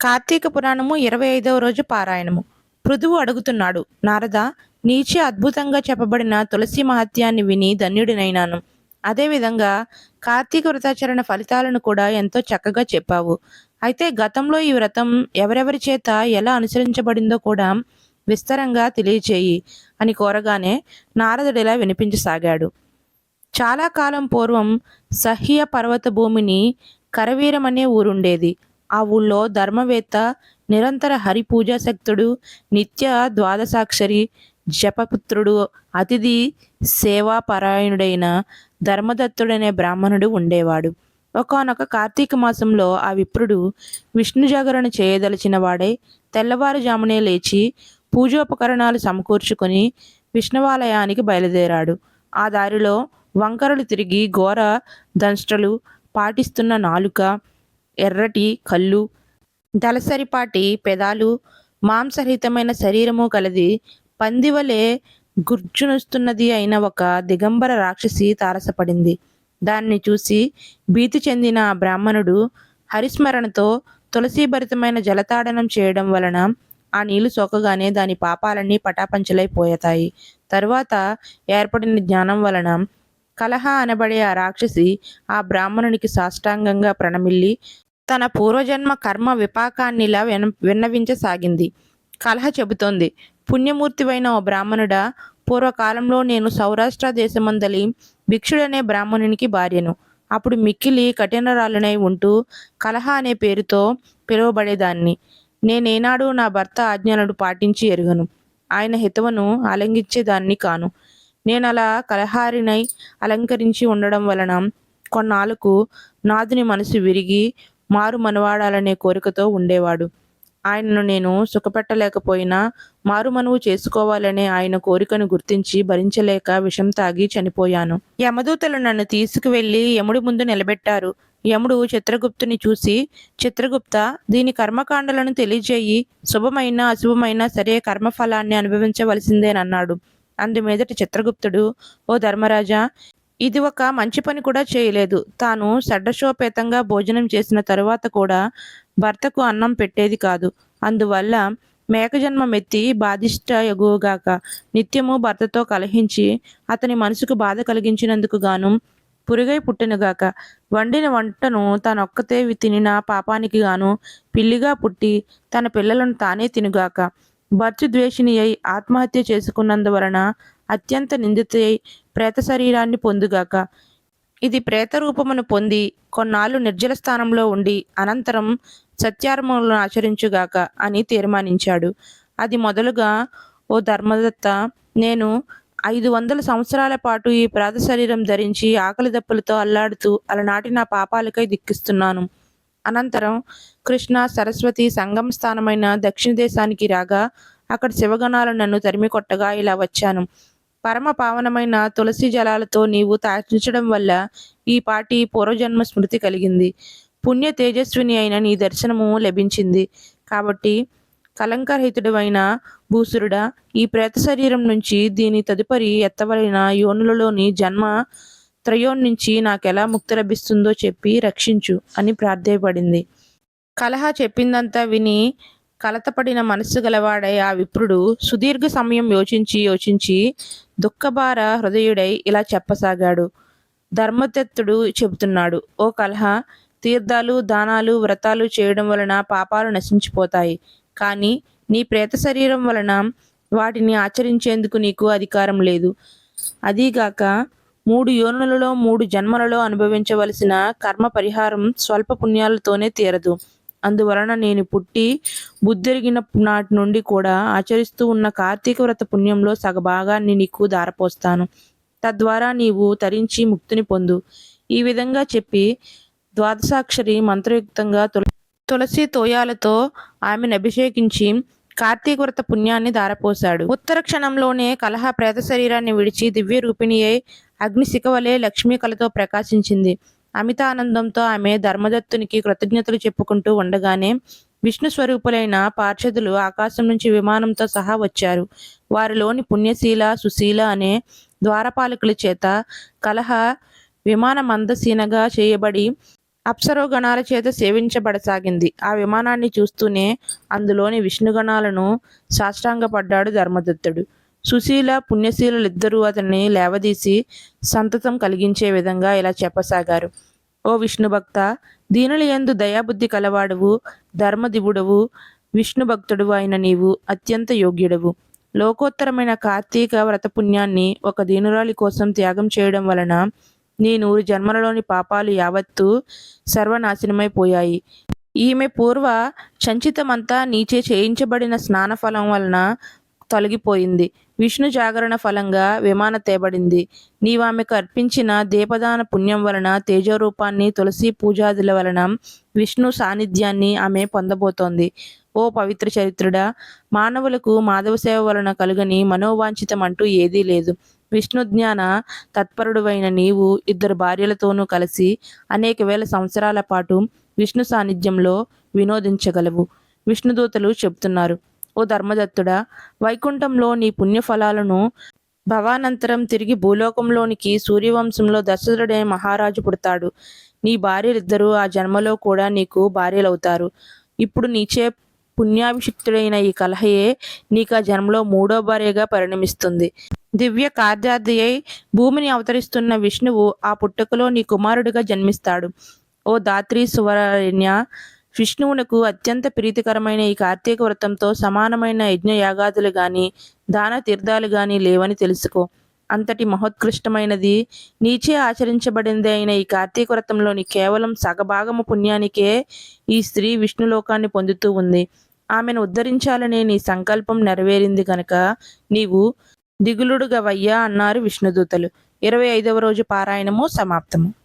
కార్తీక పురాణము ఇరవై ఐదవ రోజు పారాయణము. పృథువు అడుగుతున్నాడు నారద నీచే అద్భుతంగా చెప్పబడిన తులసి మహత్యాన్ని విని ధన్యుడినైనాను. అదేవిధంగా కార్తీక వ్రతాచరణ ఫలితాలను కూడా ఎంతో చక్కగా చెప్పావు. అయితే గతంలో ఈ వ్రతం ఎవరెవరి చేత ఎలా అనుసరించబడిందో కూడా విస్తరంగా తెలియచేయి అని కోరగానే నారదుడిలా వినిపించసాగాడు. చాలా కాలం పూర్వం సహ్య పర్వత భూమిని కరవీరం అనే ఊరుండేది. ఆ ఊళ్ళో ధర్మవేత్త నిరంతర హరి పూజాశక్తుడు నిత్య ద్వాదశాక్షరి జపపుత్రుడు అతిథి సేవాపరాయణుడైన ధర్మదత్తుడనే బ్రాహ్మణుడు ఉండేవాడు. ఒకానొక కార్తీక మాసంలో ఆ విప్రుడు విష్ణు జాగరణ చేయదలిచిన వాడే తెల్లవారుజామునే లేచి పూజోపకరణాలు సమకూర్చుకొని విష్ణువాలయానికి బయలుదేరాడు. ఆ దారిలో వంకరలు తిరిగి ఘోర దంష్టలు పాటిస్తున్న నాలుక ఎర్రటి కళ్ళు దళసరిపాటి పెదాలు మాంసరహితమైన శరీరము కలది పందివలే గుర్జునొస్తున్నది అయిన ఒక దిగంబర రాక్షసి తారసపడింది. దాన్ని చూసి భీతి చెందిన ఆ బ్రాహ్మణుడు హరిస్మరణతో తులసీభరితమైన జలతాడనం చేయడం వలన ఆ నీళ్ళు సోకగానే దాని పాపాలన్నీ పటాపంచలైపోతాయి తరువాత ఏర్పడిన జ్ఞానం వలన కలహ అనబడే ఆ రాక్షసి ఆ బ్రాహ్మణునికి సాష్టాంగంగా ప్రణమిల్లి తన పూర్వజన్మ కర్మ విపాకాన్నిలా విన విన్నవించసాగింది. కలహ చెబుతోంది. పుణ్యమూర్తివైన ఓ బ్రాహ్మణుడా పూర్వకాలంలో నేను సౌరాష్ట్ర దేశమందలి భిక్షుడనే బ్రాహ్మణునికి భార్యను. అప్పుడు మిక్కిలి కఠినరాలునై ఉంటూ కలహ అనే పేరుతో పిలువబడేదాన్ని. నేనేనాడు నా భర్త ఆజ్ఞలను పాటించి ఎరుగను. ఆయన హితవను అలంఘించేదాన్ని కాను. నేను అలా కలహారినై అలంకరించి ఉండడం వలన కొన్నాళ్ళకు నాదుని మనసు విరిగి మారు మనవాడాలనే కోరికతో ఉండేవాడు. ఆయనను నేను సుఖపెట్టలేకపోయినా మారుమనువు చేసుకోవాలనే ఆయన కోరికను గుర్తించి భరించలేక విషం తాగి చనిపోయాను. యమదూతలు నన్ను తీసుకువెళ్ళి యముడి ముందు నిలబెట్టారు. యముడు చిత్రగుప్తుని చూసి చిత్రగుప్త దీని కర్మకాండలను తెలియజేయి. శుభమైన అశుభమైన సరే కర్మఫలాన్ని అనుభవించవలసిందేనన్నాడు. అందుమీదట చిత్రగుప్తుడు ఓ ధర్మరాజా ఇది ఒక మంచి పని కూడా చేయలేదు. తాను షడ్డశోపేతంగా భోజనం చేసిన తరువాత కూడా భర్తకు అన్నం పెట్టేది కాదు. అందువల్ల మేకజన్మమెత్తి బాధిష్టయగుగాక నిత్యము భర్తతో కలహించి అతని మనసుకు బాధ కలిగించినందుకు గాను పురుగై పుట్టినగాక వండిన వంటను తానొక్కతే తినిన పాపానికి గాను పిల్లిగా పుట్టి తన పిల్లలను తానే తినుగాక భర్తృద్వేషిని అయి ఆత్మహత్య చేసుకున్నందువలన అత్యంత నిందితయై ప్రేత శరీరాన్ని పొందుగాక. ఇది ప్రేత రూపమును పొంది కొన్నాళ్ళు నిర్జల స్థానంలో ఉండి అనంతరం సత్యారంభములను ఆచరించుగాక అని తీర్మానించాడు. అది మొదలుగా ఓ ధర్మదత్త నేను ఐదు వందల సంవత్సరాల పాటు ఈ ప్రాత శరీరం ధరించి ఆకలి దప్పులతో అల్లాడుతూ అలనాటి నా పాపాలకై దిక్కిస్తున్నాను. అనంతరం కృష్ణ సరస్వతి సంగమ స్థానమైన దక్షిణ దేశానికి రాగా అక్కడ శివగణాలు నన్ను తరిమి కొట్టగా ఇలా వచ్చాను. పరమ పావనమైన తులసి జలాలతో నీవు తాచించడం వల్ల ఈ పాటి పూర్వజన్మ స్మృతి కలిగింది. పుణ్య తేజస్విని అయిన నీ దర్శనము లభించింది. కాబట్టి కలంకరహితుడైన భూసురుడా ఈ ప్రేత శరీరం నుంచి దీని తదుపరి ఎత్తవలైన యోనులలోని జన్మ త్రయోన్ నుంచి నాకెలా ముక్తి లభిస్తుందో చెప్పి రక్షించు అని ప్రార్థయపడింది కలహ చెప్పిందంతా విని కలతపడిన మనస్సు గలవాడై ఆ విప్రుడు సుదీర్ఘ సమయం యోచించి యోచించి దుఃఖభార హృదయుడై ఇలా చెప్పసాగాడు. ధర్మతత్తుడు చెబుతున్నాడు ఓ కలహ తీర్థాలు దానాలు వ్రతాలు చేయడం వలన పాపాలు నశించిపోతాయి. కానీ నీ ప్రేత శరీరం వలన వాటిని ఆచరించేందుకు నీకు అధికారం లేదు. అదీగాక మూడు యోనులలో మూడు జన్మలలో అనుభవించవలసిన కర్మ పరిహారం స్వల్ప పుణ్యాలతోనే తీరదు. అందువలన నేను పుట్టి బుద్ధిరిగిన నాటి నుండి కూడా ఆచరిస్తూ ఉన్న కార్తీక వ్రత పుణ్యంలో సగభాగాన్ని నీకు దారపోస్తాను తద్వారా నీవు తరించి ముక్తిని పొందు. ఈ విధంగా చెప్పి ద్వాదశాక్షరి మంత్రయుక్తంగా తుల తులసి తోయాలతో ఆమెను అభిషేకించి కార్తీక వ్రత పుణ్యాన్ని దారపోశాడు ఉత్తర క్షణంలోనే కలహ ప్రేత శరీరాన్ని విడిచి దివ్య రూపిణి అయి అగ్నిశిఖవలే లక్ష్మీ కళతో ప్రకాశించింది. అమితానందంతో ఆమె ధర్మదత్తునికి కృతజ్ఞతలు చెప్పుకుంటూ ఉండగానే విష్ణు స్వరూపులైన పార్షదులు ఆకాశం నుంచి విమానంతో సహా వచ్చారు. వారిలోని పుణ్యశీల సుశీల అనే ద్వారపాలకుల చేత కలహ విమాన మందసీనగా చేయబడి అప్సరోగణాల చేత సేవించబడసాగింది. ఆ విమానాన్ని చూస్తూనే అందులోని విష్ణుగణాలను సాష్టాంగపడ్డాడు ధర్మదత్తుడు. సుశీల పుణ్యశీలులిద్దరూ అతన్ని లేవదీసి సంతతం కలిగించే విధంగా ఇలా చెప్పసాగారు. ఓ విష్ణుభక్త దీనుల యందు దయాబుద్ధి కలవాడువు ధర్మదివుడవు విష్ణు భక్తుడు అయిన నీవు అత్యంత యోగ్యుడవు. లోకోత్తరమైన కార్తీక వ్రత పుణ్యాన్ని ఒక దీనురాలి కోసం త్యాగం చేయడం వలన నీ నూరు జన్మలలోని పాపాలు యావత్తు సర్వనాశనమైపోయాయి. ఈమె పూర్వ సంచితమంతా నీచే చేయించబడిన స్నాన ఫలం వలన తొలగిపోయింది. విష్ణు జాగరణ ఫలంగా విమాన తేబడింది నీవామెకు అర్పించిన దీపదాన పుణ్యం వలన తేజరూపాన్ని తులసి పూజాదుల వలన విష్ణు సాన్నిధ్యాన్ని ఆమె పొందబోతోంది. ఓ పవిత్ర చరిత్రుడా! మానవులకు మాధవ సేవ వలన కలుగని మనోవాంఛితం అంటూ ఏదీ లేదు. విష్ణు జ్ఞాన తత్పరుడువైన నీవు ఇద్దరు భార్యలతోనూ కలిసి అనేక వేల సంవత్సరాల పాటు విష్ణు సాన్నిధ్యంలో వినోదించగలవు. విష్ణుదూతలు చెబుతున్నారు ఓ ధర్మదత్తుడా వైకుంఠంలో నీ పుణ్యఫలాలను భవానంతరం తిరిగి భూలోకంలోనికి సూర్యవంశంలో దశరథుడైన మహారాజు పుడతాడు. నీ భార్యలిద్దరూ ఆ జన్మలో కూడా నీకు భార్యలవుతారు. ఇప్పుడు నీచే పుణ్యాభిషిక్తుడైన ఈ కలహయే నీకు ఆ జన్మలో మూడో భార్యగా పరిణమిస్తుంది. దివ్య కార్యాది అయి భూమిని అవతరిస్తున్న విష్ణువు ఆ పుట్టుకలో నీ కుమారుడిగా జన్మిస్తాడు. ఓ దాత్రి సువరణ్య విష్ణువునకు అత్యంత ప్రీతికరమైన ఈ కార్తీక వ్రతంతో సమానమైన యజ్ఞయాగాదులు గాని దాన తీర్థాలు గాని లేవని తెలుసుకో. అంతటి మహోత్కృష్టమైనది నీచే ఆచరించబడింది అయిన ఈ కార్తీక వ్రతంలోని కేవలం సగభాగము పుణ్యానికే ఈ స్త్రీ విష్ణులోకాన్ని పొందుతూ ఉంది. ఆమెను ఉద్ధరించాలనే నీ సంకల్పం నెరవేరింది గనక నీవు దిగులుడుగవయ్యా అన్నారు విష్ణుదూతలు. ఇరవై ఐదవ రోజు పారాయణము సమాప్తము.